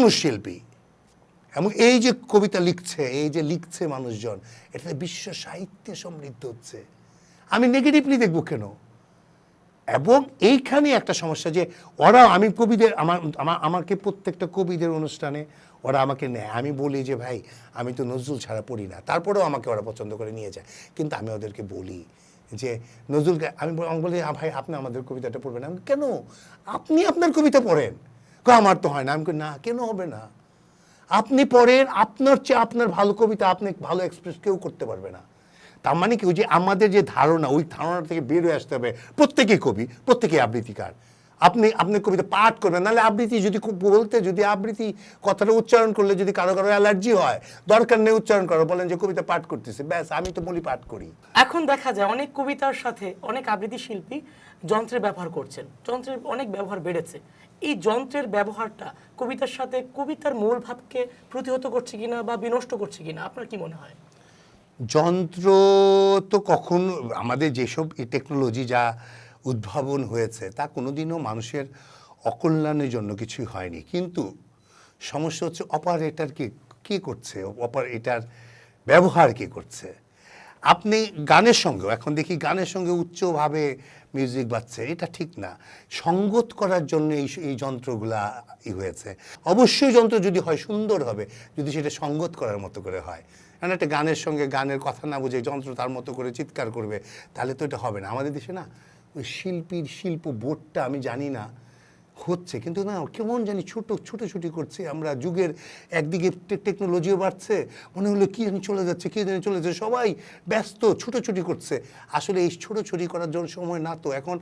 মানুষ শিল্পী এবং এই যে কবিতা লিখছে, এই যে লিখছে মানুষজন এটা বিশ্ব সাহিত্যে সমৃদ্ধ হচ্ছে। আমি নেগেটিভলি দেখব কেন? এবং এইখানে একটা সমস্যা যে ওরা আমি কবিদের, আমার আমাকে প্রত্যেকটা কবিদের অনুষ্ঠানে ওরা আমাকে নেয়। আমি বলি যে, ভাই, আমি তো নজরুল ছাড়া পড়ি না। তারপরেও আমাকে ওরা পছন্দ করে নিয়ে যায়। কিন্তু আমি ওদেরকে বলি যে, নজরুলকে, আমি বল- ভাই, আপনি আমাদের কবিতাটা পড়বেন। কেন? আপনি আপনার কবিতা পড়েন। আমার তো হয় না। আমি না, কেন হবে না? আপনি পড়েন আপনার চেয়ে আপনার ভালো কবিতা আপনি ভালো এক্সপ্রেস কেউ করতে পারবে না। তার মানে কি? যে আমাদের যে ধারণা, ওই ধারণা থেকে বের হয়ে আসতে হবে প্রত্যেকেই কবি, প্রত্যেকেই আবৃত্তিকার। আপনি আপনি কবিতা পাঠ করবেন নাহলে আবৃত্তি যদি খুব বলতে যদি আবৃত্তি কথাটা উচ্চারণ করলে যদি কারও কারও অ্যালার্জি হয় দরকার নেই উচ্চারণ করো বলেন যে কবিতা পাঠ করতেছে ব্যাস আমি তো বলি পাঠ করি। এখন দেখা যায় অনেক কবিতার সাথে অনেক আবৃত্তি শিল্পী যন্ত্রের ব্যবহার করছেন যন্ত্রের অনেক ব্যবহার বেড়েছে। এই যন্ত্রের ব্যবহারটা কবিতার সাথে কবিতার মূল ভাবকে প্রতিহত করছে কিনা বা বিনষ্ট করছে কিনা আপনার কি মনে হয়? যন্ত্র তো কখন আমাদের যেসব টেকনোলজি যা উদ্ভাবন হয়েছে, তা কোনোদিনও মানুষের অকল্যাণের জন্য কিছুই হয়নি। কিন্তু সমস্যা হচ্ছে অপারেটর কি কী করছে? অপারেটার ব্যবহার কি করছে? আপনি গানের সঙ্গেও, এখন দেখি গানের সঙ্গে উচ্চভাবে মিউজিক বাজছে, এটা ঠিক না। সঙ্গত করার জন্য এই এই যন্ত্রগুলা ই হয়েছে। অবশ্যই যন্ত্র যদি হয়, সুন্দর হবে, যদি সেটা সঙ্গত করার মতো করে হয়। কারণ একটা গানের সঙ্গে গানের কথা না বুঝে যন্ত্র তার মতো করে চিৎকার করবে, তাহলে তো এটা হবে না। আমাদের দেশে না ওই শিল্পীর শিল্প বোর্ডটা আমি জানি না, হচ্ছে। কিন্তু না, কেমন জানি ছোট, ছুটোছুটি করছে। আমরা যুগের একদিকে টেকনোলজিও বাড়ছে, মনে হলো কী জানি চলে যাচ্ছে, কী জানি চলে যাচ্ছে। সবাই ব্যস্ত, ছুটোছুটি করছে। আসলে এই ছুটোছুটি করার জন্য সময় না তো, এখন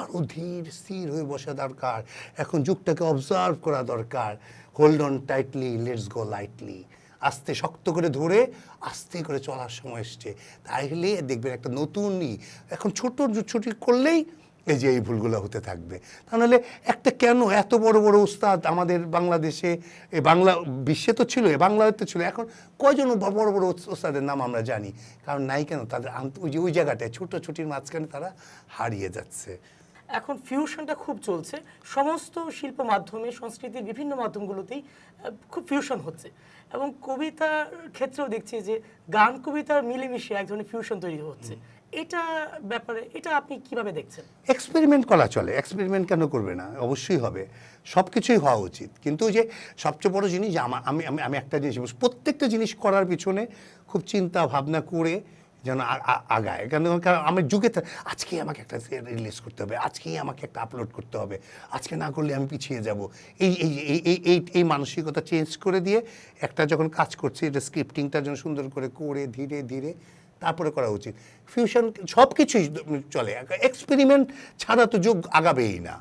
আরও ধীর স্থির হয়ে বসা দরকার। এখন যুগটাকে অবজার্ভ করা দরকার। Hold on tightly let's go lightly আস্তে শক্ত করে ধরে আস্তে করে চলার সময় এসছে। তাইলে দেখবেন একটা নতুনই, এখন ছোট ছুটি করলেই এই যে এই ভুলগুলো হতে থাকবে। তাহলে একটা কেন এত বড় বড় উস্তাদ আমাদের বাংলাদেশে, এ বাংলা, বিশ্বে তো ছিল, এ বাংলাতে ছিল, এখন কয়জন বড় বড় উস- উস্তাদের নাম আমরা জানি। কারণ নাই কেন, তাদের ওই যে ওই জায়গাটায় ছোট ছুটির মাঝখানে তারা হারিয়ে যাচ্ছে। এখন ফিউশনটা খুব চলছে। সমস্ত শিল্প মাধ্যমে সংস্কৃতির বিভিন্ন মাধ্যমগুলোতেই খুব ফিউশন হচ্ছে। এবং কবিতার ক্ষেত্রেও দেখছি যে গান কবিতার মিলেমিশে এক ধরনের ফিউশন তৈরি হচ্ছে। এটা ব্যাপারে এটা আপনি কীভাবে দেখছেন? এক্সপেরিমেন্ট করা চলে। এক্সপেরিমেন্ট কেন করবে না? অবশ্যই হবে। সব কিছুই হওয়া উচিত। কিন্তু যে সবচেয়ে বড় জিনিস আমি আমি একটা জিনিস প্রত্যেকটা জিনিস করার পিছনে খুব চিন্তা ভাবনা করে যেন আগায়। কারণ আমার যুগে আজকেই আমাকে একটা রিলিজ করতে হবে, আজকেই আমাকে একটা আপলোড করতে হবে। আজকে না করলে আমি পিছিয়ে যাব। এই এই এই এই এই মানসিকতা চেঞ্জ করে দিয়ে একটা যখন কাজ করছি, এটা স্ক্রিপ্টিংটা যেন সুন্দর করে করে ধীরে ধীরে তারপরে করা উচিত। ফিউশন সব কিছুই চলে এক্সপেরিমেন্ট ছাড়া তো যুগ আগাবেই না।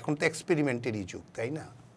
এখন তো এক্সপেরিমেন্টেরই যুগ, তাই না?